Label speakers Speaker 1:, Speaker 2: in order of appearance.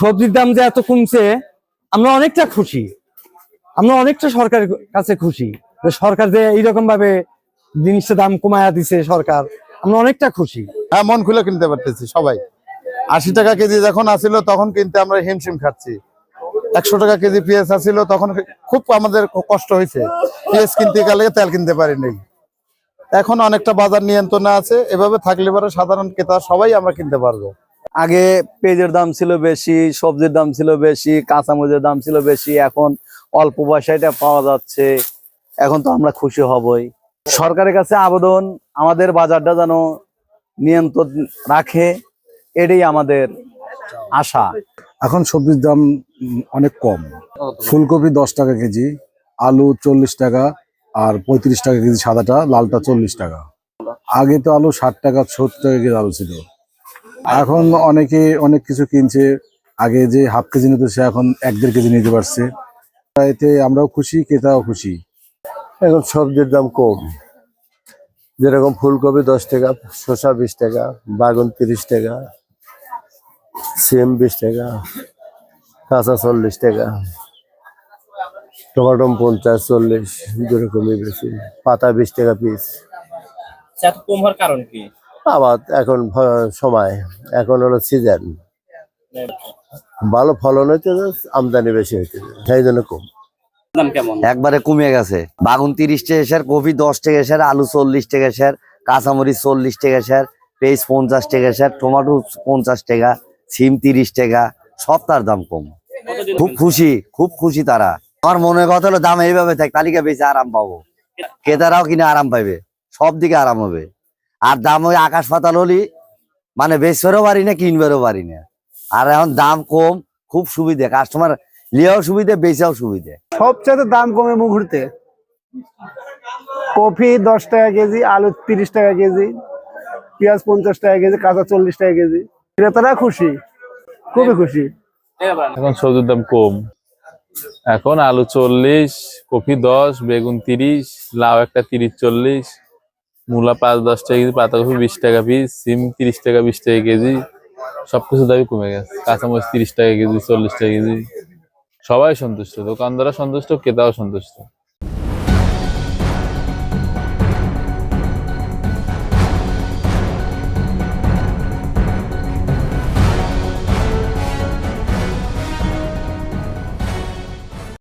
Speaker 1: সবজির দাম যে এত কমছে, আমরা অনেকটা খুশি। আমরা অনেকটা সরকারের কাছে খুশি। সরকার যে এইরকম ভাবে জিনিসটা দাম কমায়া দিছে সরকার, আমরা অনেকটা খুশি।
Speaker 2: হ্যাঁ মন খুলে কিনতে পারতেছি সবাই। আশি টাকা কেজি যখন আসিল, তখন কিনতে আমরা হিমশিম খাচ্ছি। একশো টাকা কেজি পেঁয়াজ আসিল, তখন খুব আমাদের কষ্ট হয়েছে। পেঁয়াজ কিনতে গেলে তেল কিনতে পারিনি এখন অনেকটা বাজার নিয়ন্ত্রণে আছে। এভাবে থাকলে পরে সাধারণ ক্রেতা সবাই আমরা কিনতে পারব।
Speaker 3: আগে পেঁয়াজের দাম ছিল বেশি, সবজির দাম ছিল বেশি, কাঁচামরিচের দাম ছিল বেশি, এখন অল্প পয়সায় এটা পাওয়া যাচ্ছে। এখন তো আমরা খুশি হবই। সরকারের কাছে আবেদন, আমাদের বাজারটা যেন নিয়ন্ত্রণ রাখে, এটাই আমাদের আশা।
Speaker 4: এখন সবজির দাম অনেক কম। ফুলকপি দশ টাকা কেজি, আলু চল্লিশ টাকা, আর পঁয়ত্রিশ টাকা কেজি সাদাটা, লালটা চল্লিশ টাকা। আগে তো আলু ষাট টাকা, সত্তর টাকা কেজি আলু ছিল। এখন অনেকে অনেক কিছু কিনছে। আগে যে হাফ কেজি নিত সে এখন এক দেড় কেজি নিতে পারছে। এতে আমরাও খুশি ক্রেতাও খুশি।
Speaker 5: এখন সবজির দাম কম। যেরকম ফুলকপি দশ টাকা শসা বিশ টাকা বাগুন তিরিশ টাকা সিম বিশ টাকা কাঁচা চল্লিশ টাকা টমাটম পঞ্চাশ চল্লিশ যেরকমই বেশি। পাতা বিশ টাকা পিস
Speaker 6: কম হওয়ার কারণ কি?
Speaker 5: আবার এখন সময়। এখন হলো সিজন ভালো ফলন হইতে আমদানি বেশি হইতে সেই জন্য কম।
Speaker 3: একবারে কমে গেছে। বাগুন তিরিশ টাকা স্যার কপি দশ টাকা স্যার আলু চল্লিশ টাকা স্যার কাঁচামরিচ চল্লিশ টাকা স্যার পেঁয়াজ পঞ্চাশ টাকা স্যার টমেটো পঞ্চাশ টাকা সিম তিরিশ টাকা সব তার দাম কম। খুব খুশি খুব খুশি তারা। আমার মনে কথা হলো দাম এইভাবে থাক তালিকা বেশি আরাম পাবো। ক্রেতারাও কিনে আরাম পাইবে সব দিকে আরাম হবে। আর দাম ওই আকাশ পাতাল হলি মানে বেচবেরও পারি না কিনবারও পারি না। আর এখন দাম কম খুব সুবিধে কাস্টমার লিয়াও সুবিধে বেচাও সুবিধে।
Speaker 7: সবচেয়ে দাম কমে মুহূর্তে কফি দশ টাকা কেজি আলু তিরিশ টাকা কেজি পেঁয়াজ পঞ্চাশ টাকা কেজি কাঁচা চল্লিশ টাকা কেজি। ক্রেতারা খুশি খুবই খুশি।
Speaker 8: এখন সবজির দাম কম। এখন আলু চল্লিশ কপি দশ বেগুন তিরিশ লাউ একটা তিরিশ চল্লিশ। মূলা পাঁচ, দশ টাকা কেজি, পাতাকপি বিশ টাকা পিস সিম তিরিশ টাকা, বিশ টাকা কেজি সব কিছু দাবি কমে গেছে। কাঁচামরিচ তিরিশ টাকা কেজি, চল্লিশ টাকা কেজি। সবাই সন্তুষ্ট দোকানদাররা সন্তুষ্ট, ক্রেতাও সন্তুষ্ট।